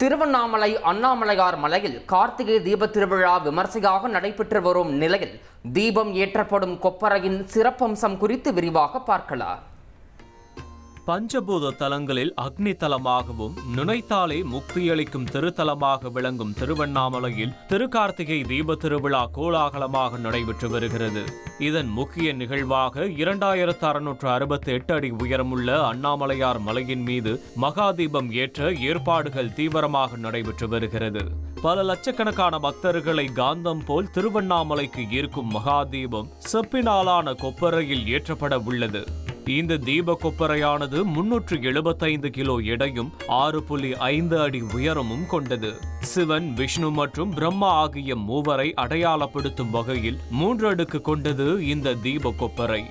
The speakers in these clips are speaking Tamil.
திருவண்ணாமலை அண்ணாமலையார் மலையில் கார்த்திகை தீபத் திருவிழா விமர்சையாக நடைபெற்று வரும் நிலையில் தீபம் ஏற்றப்படும் கொப்பரையின் சிறப்பம்சம் குறித்து விரிவாக பார்க்கலாம். பஞ்சபூத தலங்களில் அக்னி தலமாகவும் நுனைத்தாலே முக்தியளிக்கும் திருத்தலமாக விளங்கும் திருவண்ணாமலையில் திருக்கார்த்திகை தீப திருவிழா கோலாகலமாக நடைபெற்று வருகிறது. இதன் முக்கிய நிகழ்வாக இரண்டாயிரத்து அறுநூற்று அறுபத்தி எட்டு அடி உயரமுள்ள அண்ணாமலையார் மலையின் மீது மகாதீபம் ஏற்ற ஏற்பாடுகள் தீவிரமாக நடைபெற்று வருகிறது. பல லட்சக்கணக்கான பக்தர்களை காந்தம் போல் திருவண்ணாமலைக்கு ஈர்க்கும் மகாதீபம் செப்பினாலான கொப்பரையில் ஏற்றப்பட உள்ளது. இந்த தீப கொப்பரையானது முன்னூற்று எழுபத்தைந்து கிலோ எடையும் ஆறு புள்ளி ஐந்து அடி உயரமும் கொண்டது. சிவன் விஷ்ணு மற்றும் பிரம்மா ஆகிய மூவரை அடையாளப்படுத்தும் வகையில் மூன்று அடுக்கு கொண்டது இந்த தீப கொப்பரை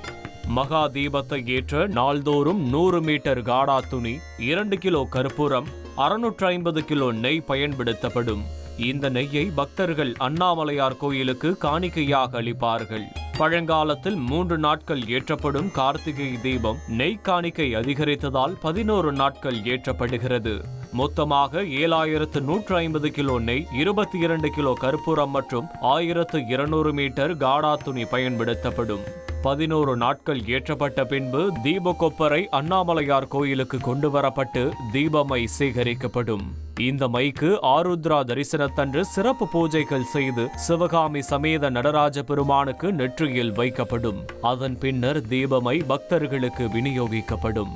மகா தீபத்தை ஏற்ற நாள்தோறும் நூறு மீட்டர் காடா துணி இரண்டு கிலோ கற்பூரம் அறுநூற்று ஐம்பது கிலோ நெய் பயன்படுத்தப்படும். இந்த நெய்யை பக்தர்கள் அண்ணாமலையார் கோயிலுக்கு காணிக்கையாக அளிப்பார்கள். பழங்காலத்தில் மூன்று நாட்கள் ஏற்றப்படும் கார்த்திகை தீபம் நெய் காணிக்கை அதிகரித்ததால் பதினோரு நாட்கள் ஏற்றப்படுகிறது. மொத்தமாக ஏழாயிரத்து நூற்று ஐம்பது கிலோ நெய் இருபத்தி இரண்டு கிலோ கற்பூரம் மற்றும் ஆயிரத்து இருநூறு மீட்டர் காடா துணி பயன்படுத்தப்படும். பதினோரு நாட்கள் ஏற்றப்பட்ட பின்பு தீப கொப்பரை அண்ணாமலையார் கோயிலுக்கு கொண்டு வரப்பட்டு தீபமை சேகரிக்கப்படும். இந்த மைக்கு ஆருத்ரா தரிசனத்தன்று சிறப்பு பூஜைகள் செய்து சிவகாமி சமேத நடராஜ பெருமானுக்கு நெற்றியில் வைக்கப்படும். அதன் பின்னர் தீபமை பக்தர்களுக்கு விநியோகிக்கப்படும்.